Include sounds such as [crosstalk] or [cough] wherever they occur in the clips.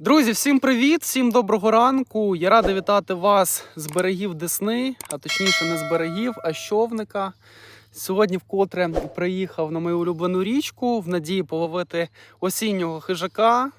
Друзі, всім привіт, всім доброго ранку. Я радий вітати вас з берегів Десни, а точніше не з берегів, а щовника. Сьогодні вкотре приїхав на мою улюблену річку в надії половити осіннього хижака.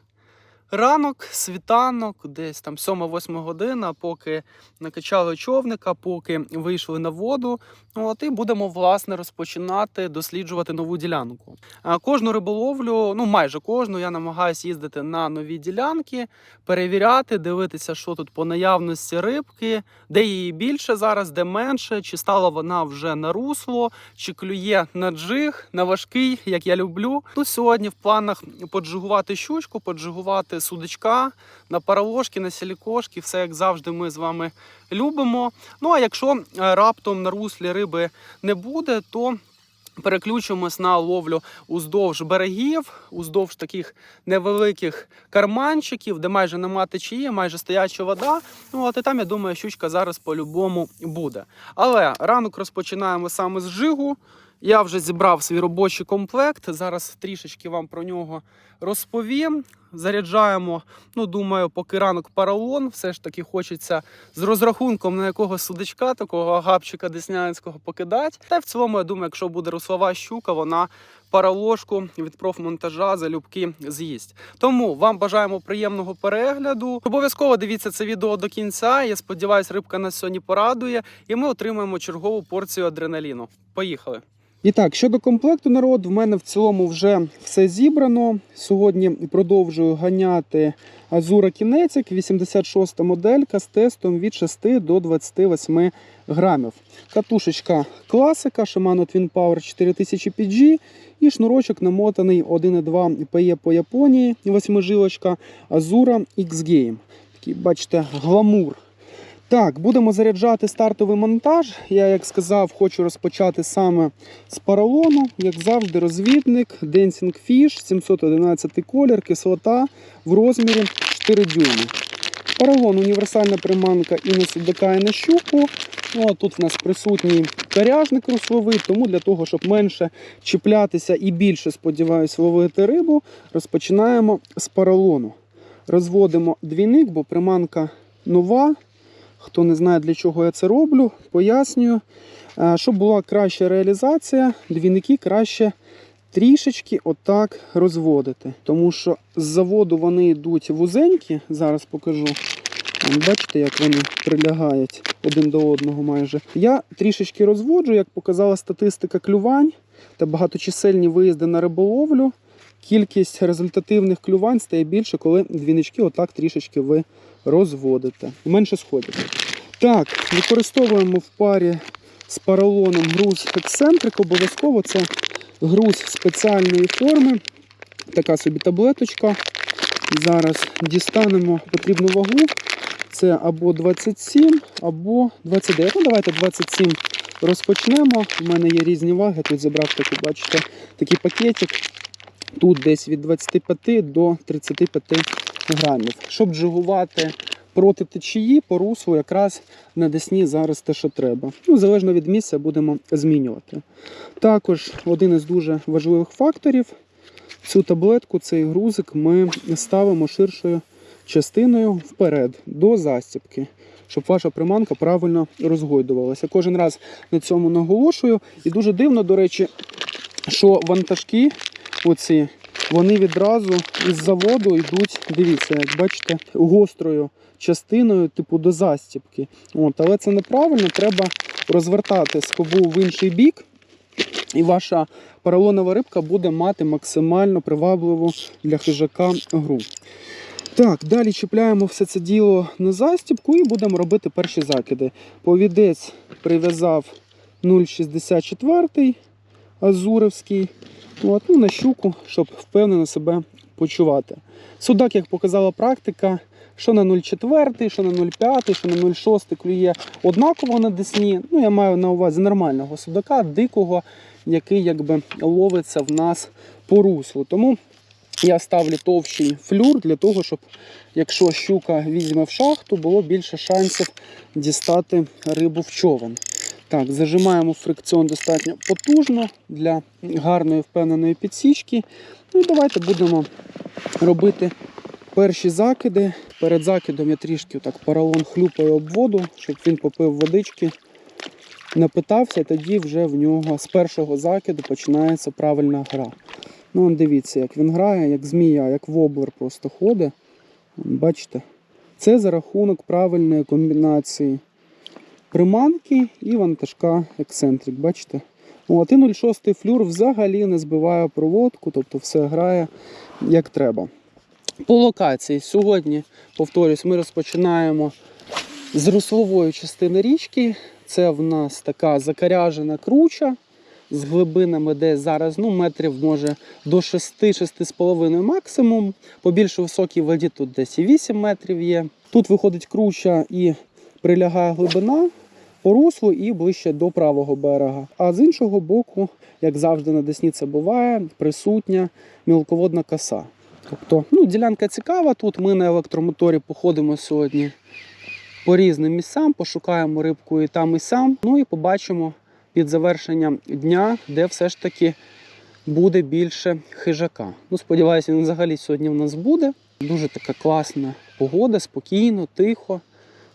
Ранок, світанок, десь там 7-8 година, поки накачали човника, поки вийшли на воду. Ну, От і будемо власне розпочинати досліджувати нову ділянку. А Кожну риболовлю, ну майже кожну, я намагаюся їздити на нові ділянки, перевіряти, дивитися, що тут по наявності рибки, де її більше зараз, де менше, чи стала вона вже на русло, чи клює на джиг, на важкий, як я люблю. Ну, сьогодні в планах поджигувати щучку, поджигувати судачка на параложки, на сілікошки, все як завжди, ми з вами любимо. Ну а якщо е, раптом на руслі риби не буде, то переключимось на ловлю уздовж берегів, уздовж таких невеликих карманчиків, де майже нема течії, майже стояча вода. Ну от і там я думаю, щучка зараз по-любому буде. Але ранок розпочинаємо саме з жигу. Я вже зібрав свій робочий комплект. Зараз трішечки вам про нього розповім. Заряджаємо, ну думаю, поки ранок паралон, все ж таки хочеться з розрахунком на якогось судачка, такого агапчика деснянського покидати. Та в цілому, я думаю, якщо буде руслова щука, вона параложку від профмонтажа залюбки з'їсть. Тому вам бажаємо приємного перегляду. Обов'язково дивіться це відео до кінця. Я сподіваюся, рибка нас сьогодні порадує, і ми отримаємо чергову порцію адреналіну. Поїхали! І так, щодо комплекту народ, в мене в цілому вже все зібрано. Сьогодні продовжую ганяти Азура Кінецик, 86 моделька з тестом від 6 до 28 грамів. Катушечка класика Shimano Twin Power 4000 PG і шнурочок намотаний 1,2 PE по Японії, восьмижилочка Azura X-Game. Такий, бачите, гламур. Так, будемо заряджати стартовий монтаж. Я, як сказав, хочу розпочати саме з поролону. Як завжди, розвідник, Dancing Fish, 711 колір, кислота в розмірі 4 дюйми. Поролон універсальна приманка і на судака, і на щуку. Ну, а тут в нас присутній коряжник русловий, тому для того, щоб менше чіплятися і більше, сподіваюся, ловити рибу, розпочинаємо з поролону. Розводимо двійник, бо приманка нова. Хто не знає, для чого я це роблю, пояснюю. Е, Щоб була краща реалізація, двійники краще трішечки отак розводити. Тому що з заводу вони йдуть вузенькі, зараз покажу. Бачите, як вони прилягають один до одного майже. Я трішечки розводжу, як показала статистика клювань та багаточисельні виїзди на риболовлю. Кількість результативних клювань стає більше, коли двінички отак трішечки ви розводите. Менше сходять. Так, використовуємо в парі з поролоном груз ексцентрик. Обов'язково це груз спеціальної форми. Така собі таблеточка. Зараз дістанемо потрібну вагу. Це або 27, або 29. Ну, давайте 27 розпочнемо. У мене є різні ваги. Тут забрав таку, бачите, такий пакетик. Тут десь від 25 до 35 грамів. Щоб джигувати проти течії по руслу, якраз на десні зараз те, що треба. Ну, залежно від місця, будемо змінювати. Також один із дуже важливих факторів. Цю таблетку, цей грузик ми ставимо ширшою частиною вперед до застібки, щоб ваша приманка правильно розгойдувалася. Кожен раз на цьому наголошую. І дуже дивно, до речі, що вантажки оці, вони відразу із заводу йдуть, дивіться, як бачите, гострою частиною, типу до застібки. От, але це неправильно, треба розвертати скобу в інший бік, і ваша поролонова рибка буде мати максимально привабливу для хижака гру. Так, далі чіпляємо все це діло на застібку і будемо робити перші закиди. Повідець прив'язав 0,64 азуровський. От, ну, на щуку, щоб впевнено себе почувати. Судак, як показала практика, що на 0,4, що на 0,5, що на 0,6 клює однаково на десні. Ну, я маю на увазі нормального судака, дикого, який якби ловиться в нас по руслу. Тому я ставлю товщий флюр для того, щоб якщо щука візьме в шахту, було більше шансів дістати рибу в човен. Так, зажимаємо фрикціон достатньо потужно для гарної впевненої підсічки. Ну і давайте будемо робити Перші закиди. Перед закидом я трішки так поролон хлюпаю об воду, щоб він попив водички, напитався, тоді вже в нього з першого закиду починається правильна гра. Ну, дивіться, як він грає, як змія, як воблер просто ходить. Бачите? Це за рахунок правильної комбінації приманки і вантажка ексцентрик. Бачите? От, і 0,6 флюр взагалі не збиває проводку, тобто все грає як треба. По локації сьогодні, повторюсь, ми розпочинаємо з руслової частини річки. Це в нас така закаряжена круча з глибинами десь зараз ну, метрів може до 6-6,5 максимум. По більш високій воді тут десь і 8 метрів є. Тут виходить круча і прилягає глибина по і ближче до правого берега. А з іншого боку, як завжди на Десні це буває, присутня мілководна коса. Тобто, ну, ділянка цікава. Тут ми на електромоторі походимо сьогодні по різним місцям, пошукаємо рибку і там, і сам. Ну і побачимо під завершення дня, де все ж таки буде більше хижака. Ну, сподіваюся, він взагалі сьогодні в нас буде. Дуже така класна погода, спокійно, тихо.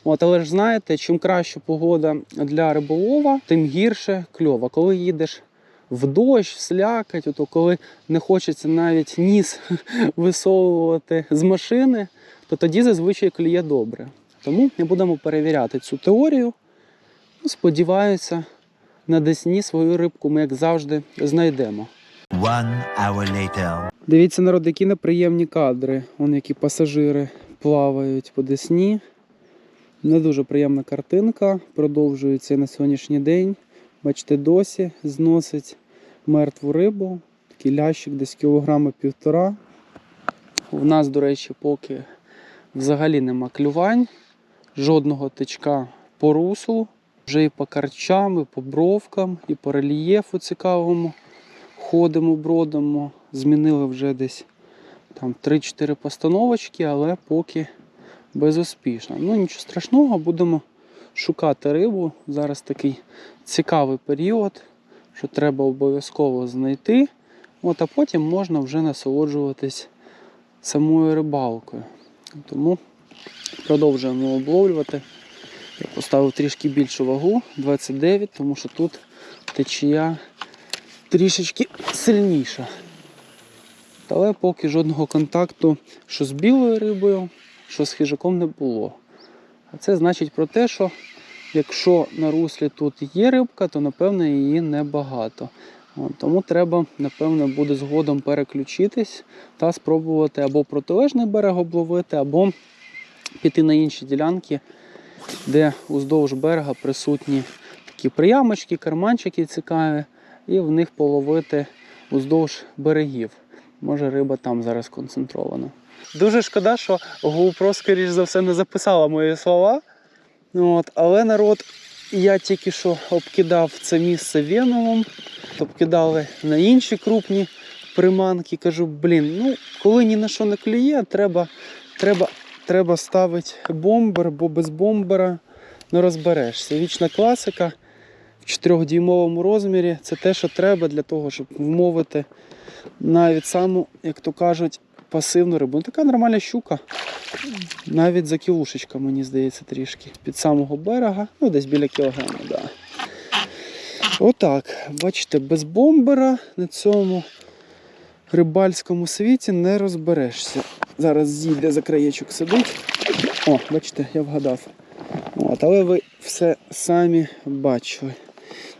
От, але ж знаєте, чим краща погода для риболова, тим гірше кльова. Коли їдеш в дощ, в слякать, ото коли не хочеться навіть ніс [laughs] висовувати з машини, то тоді зазвичай клює добре. Тому ми будемо перевіряти цю теорію. Ну, Сподіваюся, на Десні свою рибку ми, як завжди, знайдемо. One hour later. Дивіться, народ, які неприємні кадри. Вон які пасажири плавають по Десні. Не дуже приємна картинка. Продовжується на сьогоднішній день. Бачите, досі зносить мертву рибу. Такий лящик десь кілограма півтора. У нас, до речі, поки взагалі нема клювань, жодного тичка по руслу. Вже і по карчам, і по бровкам, і по рельєфу цікавому ходимо, бродимо. Змінили вже десь там 3-4 постановочки, але поки безуспішно. Ну нічого страшного, будемо шукати рибу. Зараз такий цікавий період, що треба обов'язково знайти. От, а потім можна вже насолоджуватись самою рибалкою. Тому продовжуємо обловлювати. Я поставив трішки більшу вагу 29, тому що тут течія трішечки сильніша. Але поки жодного контакту, що з білою рибою, що з хижаком не було. А це значить про те, що якщо на руслі тут є рибка, то напевно її небагато. Тому треба, напевно, буде згодом переключитись та спробувати або протилежний берег обловити, або піти на інші ділянки, де уздовж берега присутні такі приямочки, карманчики цікаві, і в них половити уздовж берегів. Може риба там зараз концентрована. Дуже шкода, що GoPro, скоріш за все, не записала мої слова. От, але народ, я тільки що обкидав це місце веномом, обкидали на інші крупні приманки. Кажу, блін, ну коли ні на що не клює, треба, треба, треба ставити бомбер, бо без бомбера не розберешся. Вічна класика в 4-дюймовому розмірі це те, що треба для того, щоб вмовити навіть саму, як то кажуть, пасивну рибу. Ну, така нормальна щука. Навіть за кілушечка, мені здається, трішки. Під самого берега, ну десь біля кілограма. Да. Отак. Бачите, без бомбера на цьому рибальському світі не розберешся. Зараз зійде за краєчок сидить. О, бачите, я вгадав. От, але ви все самі бачили.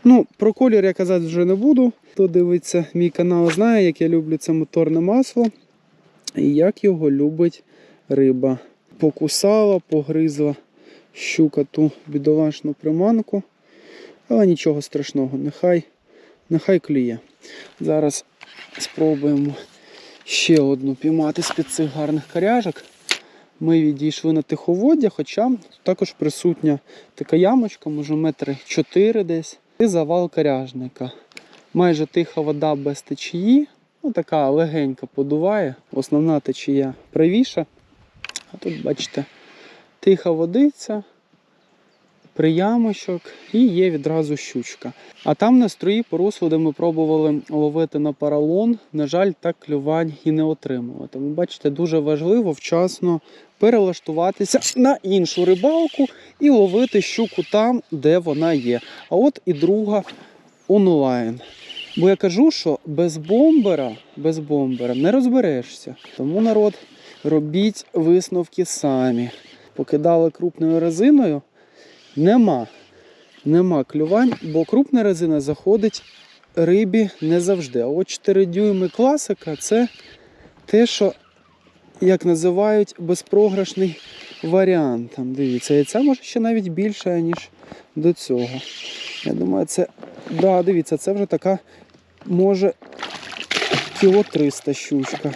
Ну, про колір я казати вже не буду. Хто дивиться мій канал, знає, як я люблю це моторне масло і як його любить риба. Покусала, погризла щука ту бідолашну приманку. Але нічого страшного, нехай, нехай клює. Зараз спробуємо ще одну піймати з-під цих гарних коряжок. Ми відійшли на тиховоддя, хоча також присутня така ямочка, може метри 4 десь. І завал коряжника. Майже тиха вода без течії. Ну, така легенька подуває. Основна течія правіша. А тут, бачите, тиха водиця. приямочок і є відразу щучка. А там на строї по де ми пробували ловити на паралон, на жаль, так клювань і не отримали. Тому бачите, дуже важливо вчасно перелаштуватися на іншу рибалку і ловити щуку там, де вона є. А от і друга онлайн. Бо я кажу, що без бомбера, без бомбера не розберешся. Тому народ, робіть висновки самі. Покидали крупною резиною, нема. Нема клювань, бо крупна резина заходить рибі не завжди. А от 4 дюйми класика це те, що, як називають, безпрограшний варіант. Там, дивіться, і це може ще навіть більше, ніж до цього. Я думаю, це. Да, дивіться, це вже така може кіло 300 щучка.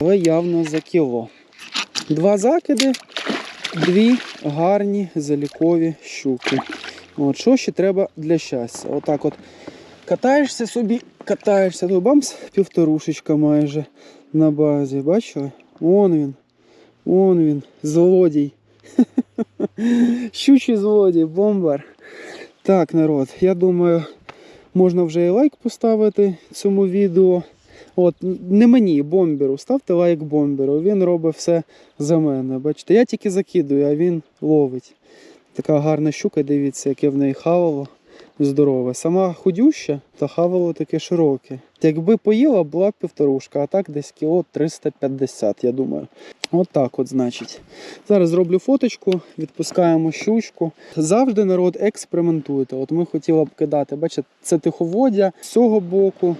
Але явно за кіло. Два закиди, дві гарні залікові щуки. От, що ще треба для щастя? Отак от катаєшся собі, катаєшся, то бамс, півторушечка майже на базі. Бачили? Вон він. Вон він, злодій. [laughs] Щучий злодій, бомбар. Так, народ, я думаю, можна вже і лайк поставити цьому відео. От, не мені, бомберу. Ставте лайк бомберу. Він робить все за мене. Бачите, я тільки закидую, а він ловить. Така гарна щука, дивіться, яке в неї хавало здорове. Сама худюща, та хавало таке широке. Якби поїла, була б півторушка, а так десь кіло 350, я думаю. От так от, значить. Зараз зроблю фоточку, відпускаємо щучку. Завжди народ експериментуйте. От ми хотіли б кидати, бачите, це тиховодя з цього боку.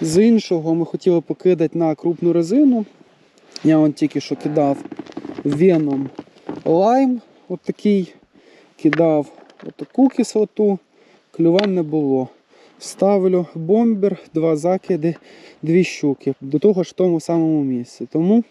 З іншого ми хотіли покидати на крупну резину. Я от тільки що кидав веном лайм, от кидав отаку кислоту, клювань не було. Ставлю бомбер, два закиди, дві щуки. До того ж в тому самому місці. Тому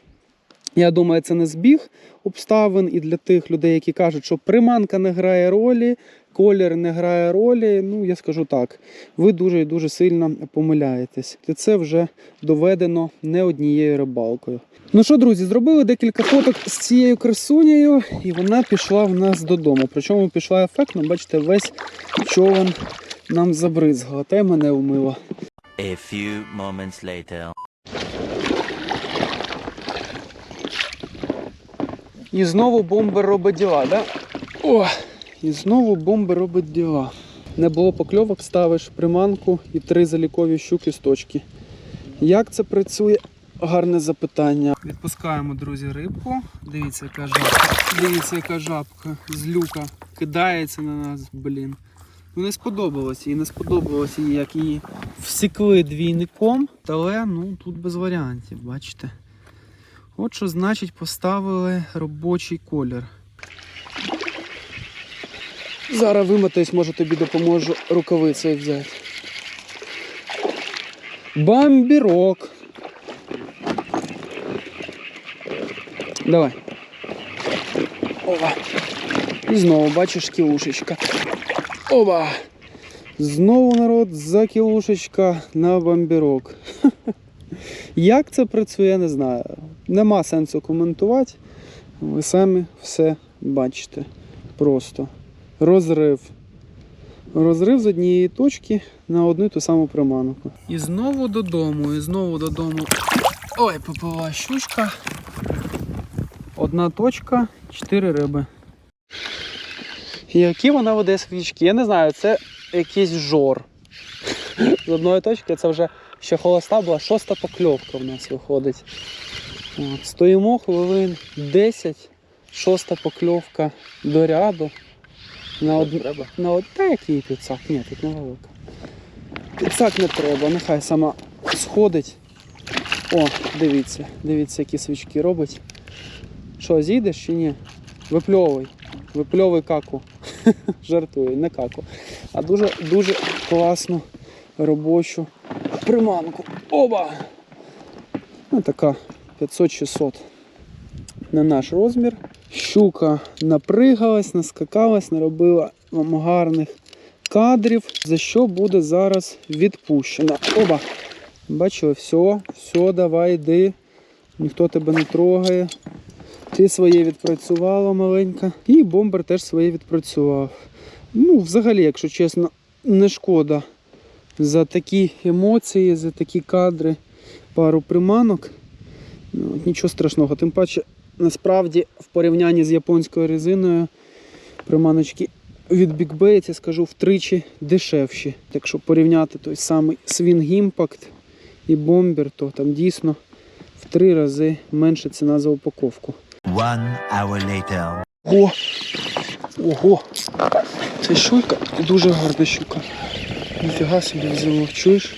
я думаю, це не збіг обставин і для тих людей, які кажуть, що приманка не грає ролі, колір не грає ролі. Ну, я скажу так, ви дуже і дуже сильно помиляєтесь. І це вже доведено не однією рибалкою. Ну що, друзі, зробили декілька фоток з цією красунею, і вона пішла в нас додому. Причому пішла ефектно, бачите, весь човен нам забризгала, та й мене вмила. A few moments later. І знову бомбер робить діла, да? О! І знову бомбер робить діла. Не було покльовок, ставиш приманку і три залікові щуки з точки. Як це працює? Гарне запитання. Відпускаємо, друзі, рибку. Дивіться, яка жабка. Дивіться, яка жабка з люка кидається на нас, блін. Ну не сподобалося їй, не сподобалося їй, як її всікли двійником, але ну тут без варіантів, бачите. От що значить поставили робочий колір. Зараз вимотаюсь, може тобі допоможу рукавицею взяти. Бамбірок. Давай. Ова. І знову бачиш кілушечка. Оба. Знову народ закілушечка на бамбірок. [laughs] Як це працює, я не знаю. Нема сенсу коментувати. Ви самі все бачите. Просто розрив. Розрив з однієї точки на одну й ту саму приманку. І знову додому, і знову додому. Ой, попила щучка. Одна точка, чотири риби. Які вона веде свічки? Я не знаю, це якийсь жор. З одної точки це вже ще холоста була, шоста покльовка в нас виходить. От, стоїмо хвилин 10, шоста покльовка до ряду. На од... Треба? На од... Та який підсак? Ні, тут невелика. Підсак не треба, нехай сама сходить. О, дивіться, дивіться, які свічки робить. Що, зійдеш чи ні? Випльовуй. Випльовуй каку. [laughs] Жартую, не каку. А дуже дуже класну робочу приманку. Оба! Ну, така 500-600 на наш розмір. Щука напригалась, наскакалась, наробила вам гарних кадрів, за що буде зараз відпущена. Оба! Бачили, все, все, давай, йди. Ніхто тебе не трогає. Ти своє відпрацювала маленька. І бомбер теж своє відпрацював. Ну, взагалі, якщо чесно, не шкода за такі емоції, за такі кадри, пару приманок. Ну, от нічого страшного. Тим паче, насправді, в порівнянні з японською резиною, приманочки від Big я скажу, втричі дешевші. Якщо порівняти той самий Swing Impact і бомбер, то там дійсно в три рази менша ціна за упаковку. One hour later. Ого! Ого! Це щука дуже гарна щука. Ніфіга собі взяло, чуєш?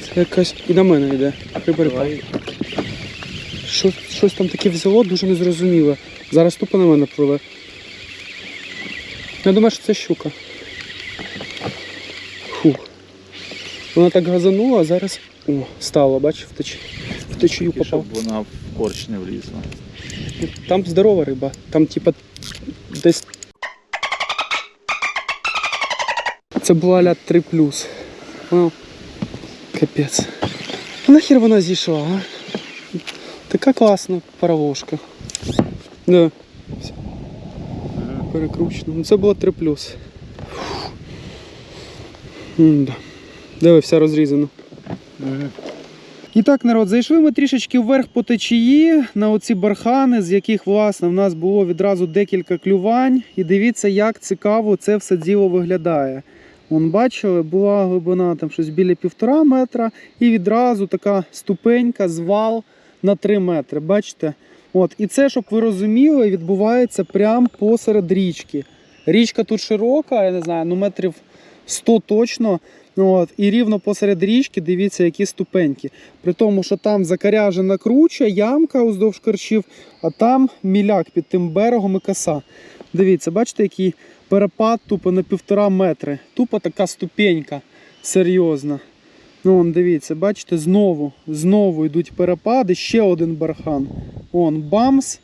Це якась. І на мене йде. Прибери. Що, щось там таке взяло, дуже незрозуміле. Зараз тупо на мене пливе. Я думаю, що це щука. Фух. Вона так газанула, а зараз. О, стало, бачиш, в теч... течію попав. щоб вона в корч не влізла. Там здорова риба. Там, типа, десь. Це була ля 3 Ну, капець. А нахер вона зійшла, а? Така класна паровозка. Да. Все. Перекручено. Ну це було 3 М-да. Диви, вся розрізана. І так, народ, зайшли ми трішечки вверх по течії на оці бархани, з яких, власне, в нас було відразу декілька клювань. І дивіться, як цікаво це все діло виглядає. Вон, бачили, була глибина там щось біля півтора метра, і відразу така ступенька, звал на 3 метри. Бачите? От, і це, щоб ви розуміли, відбувається прямо посеред річки. Річка тут широка, я не знаю, ну метрів 100 точно. От, і рівно посеред річки дивіться, які ступеньки. При тому, що там закаряжена круча, ямка уздовж корчів, а там міляк під тим берегом і коса. Дивіться, бачите, який перепад тупо на півтора метри. Тупо така ступенька серйозна. Ну, вон, дивіться, бачите, знову, знову йдуть перепади, ще один бархан. Вон, бамс.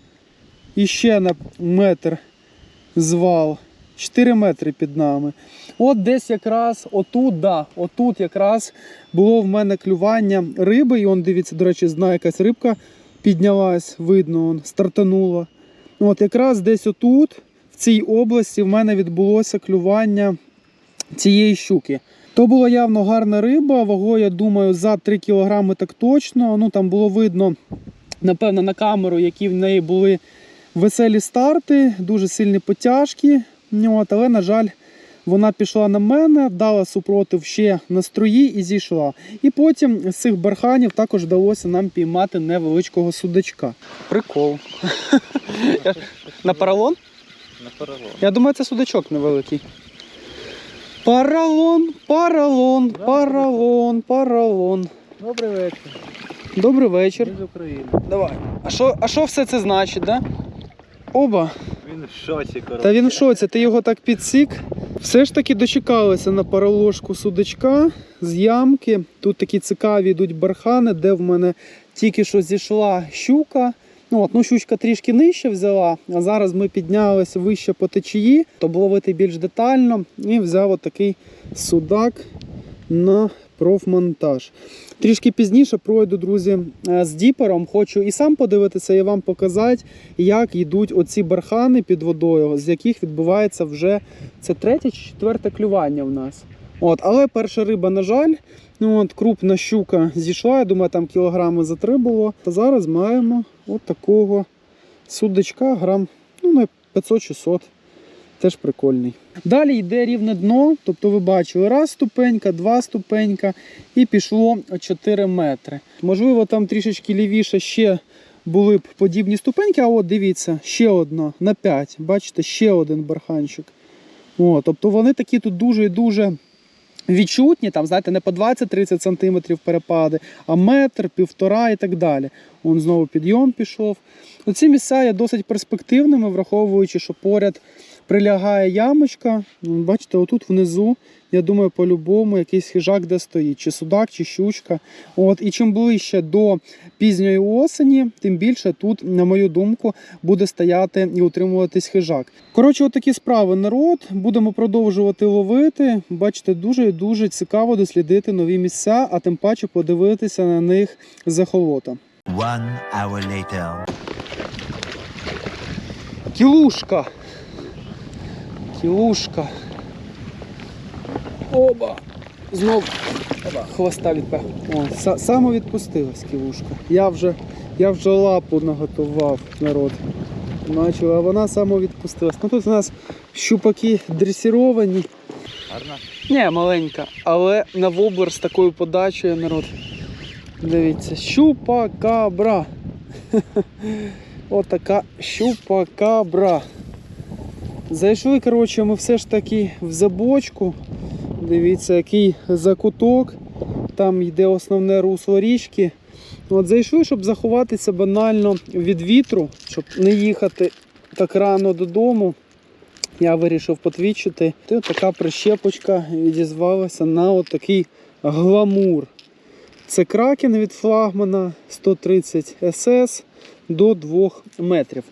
І ще на метр звал. 4 метри під нами. От десь якраз отут, да, отут якраз було в мене клювання риби. І он, дивіться, до речі, зна якась рибка піднялась, видно, он, стартанула. От якраз десь отут, цій області, в мене відбулося клювання цієї щуки. То була явно гарна риба, вагою, я думаю, за 3 кг так точно. Ну там було видно, напевно, на камеру, які в неї були веселі старти, дуже сильні потяжки. От, але, на жаль, вона пішла на мене, дала супротив ще на струї і зійшла. І потім з цих барханів також вдалося нам піймати невеличкого судачка. Прикол. [laughs] На паралон? Поролон. Я думаю, це судачок невеликий. Паралон, паралон, паралон, паралон. Добрий вечір. Добрий вечір. Ми з України. Давай. А що, а що все це значить, да? Оба. Він в шоці, коротше. Та він в шоці, ти його так підсік. Все ж таки дочекалися на пароложку судачка з ямки. Тут такі цікаві йдуть бархани, де в мене тільки що зійшла щука. Ну, от, ну, щучка трішки нижче взяла, а зараз ми піднялися вище по течії, то ловити більш детально і взяв от такий судак на профмонтаж. Трішки пізніше пройду, друзі, е, з діпером. Хочу і сам подивитися, і вам показати, як йдуть оці бархани під водою, з яких відбувається вже це третє чи четверте клювання в нас. От, але перша риба, на жаль, ну от крупна щука зійшла. Я думаю, там кілограми за три було. Та зараз маємо от такого судачка, грам ну, на 500-600. Теж прикольний. Далі йде рівне дно, тобто ви бачили раз ступенька, два ступенька і пішло 4 метри. Можливо, там трішечки лівіше ще були б подібні ступеньки, а от дивіться, ще одна на 5. Бачите, ще один барханчик. О, тобто вони такі тут дуже і дуже відчутні, там, знаєте, не по 20-30 см перепади, а метр, півтора і так далі. Вон знову підйом пішов. Оці місця є досить перспективними, враховуючи, що поряд прилягає ямочка. Бачите, отут внизу, я думаю, по-любому якийсь хижак де стоїть, чи судак, чи щучка. От, і чим ближче до пізньої осені, тим більше тут, на мою думку, буде стояти і утримуватись хижак. Коротше, отакі справи народ. Будемо продовжувати ловити. Бачите, дуже і дуже цікаво дослідити нові місця, а тим паче подивитися на них з ехолота. One hour later. Кілушка. Кілушка. Оба. Знов хвоста відпав. О, са- саме відпустилась кілушка. Я вже, я вже лапу наготував народ. Бачу, а вона саме відпустилась. Ну тут у нас щупаки дресіровані. Гарно. Ні, маленька, але на воблер з такою подачею народ. Дивіться, щупакабра. [laughs] Отака щупакабра. Зайшли, коротше, ми все ж таки в забочку. Дивіться, який закуток. Там йде основне русло річки. От зайшли, щоб заховатися банально від вітру, щоб не їхати так рано додому. Я вирішив потвічити. І така прищепочка відізвалася на отакий гламур. Це кракен від флагмана 130 СС до 2 метрів.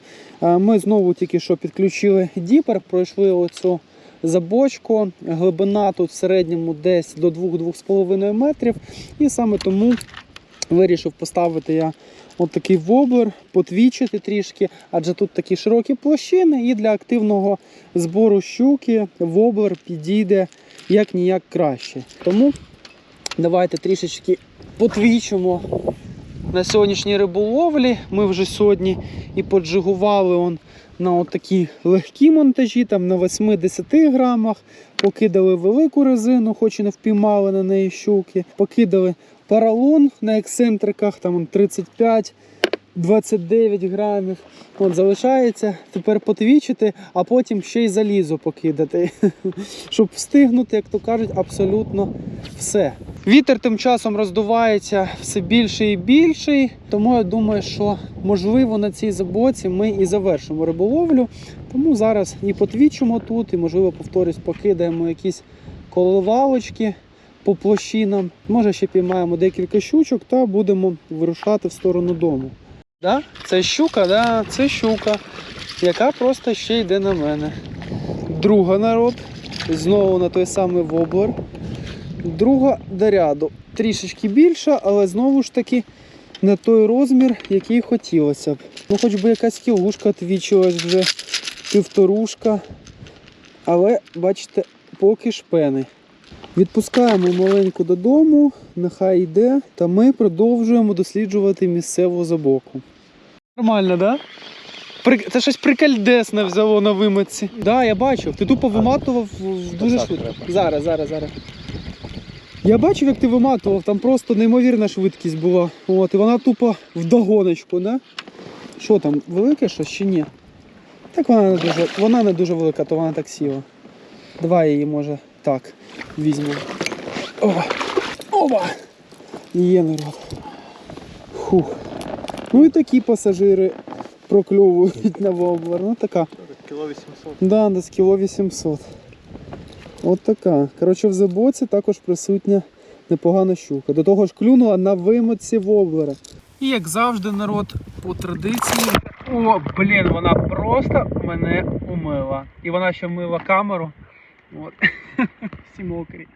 Ми знову тільки що підключили діпер, пройшли оцю забочку. Глибина тут в середньому десь до 2-2,5 метрів. І саме тому вирішив поставити я от такий воблер, потвічити трішки, адже тут такі широкі площини, і для активного збору щуки воблер підійде як ніяк краще. Тому давайте трішечки потвічимо на сьогоднішній риболовлі. Ми вже сьогодні і поджигували он на такі легкі монтажі, там на 8-10 грамах. Покидали велику резину, хоч і не впіймали на неї щуки. Покидали паралон на ексцентриках, там 35. 29 грамів. От залишається тепер потвічити, а потім ще й залізо покидати, [laughs] щоб встигнути, як то кажуть, абсолютно все. Вітер тим часом роздувається все більше і більше, тому я думаю, що можливо на цій забоці ми і завершимо риболовлю. Тому зараз і потвічимо тут, і можливо, повторюсь, покидаємо якісь коливалочки по площинам. Може, ще піймаємо декілька щучок та будемо вирушати в сторону дому. Да? Це щука, да, це щука, яка просто ще йде на мене. Друга народ. Знову на той самий воблер. Друга до ряду. Трішечки більша, але знову ж таки не той розмір, який хотілося б. Ну, хоч би якась кілушка твічилась вже, півторушка. Але, бачите, поки шпени. Відпускаємо маленьку додому, нехай йде, та ми продовжуємо досліджувати місцеву забоку. Нормально, да? При... Це щось прикальдесне взяло на вимитці. Да, я бачив. Ти тупо виматував дуже швидко. Зараз, зараз, зараз. Я бачив, як ти виматував, там просто неймовірна швидкість була. От, і вона тупо вдогоночку, да? Що там, велике щось чи ні? Так вона не дуже, вона не дуже велика, то вона так сіла. Давай її може так візьмемо. Оба! Оба! Є народ. Фух. Ну і такі пасажири прокльовують на воблер. Ну така. Кіло 800. Да, десь кіло 800. От така. Коротше, в забоці також присутня непогана щука. До того ж клюнула на вимоці воблера. І як завжди, народ по традиції. О, блін, вона просто мене умила. І вона ще мила камеру. От. [laughs] Всі мокрі.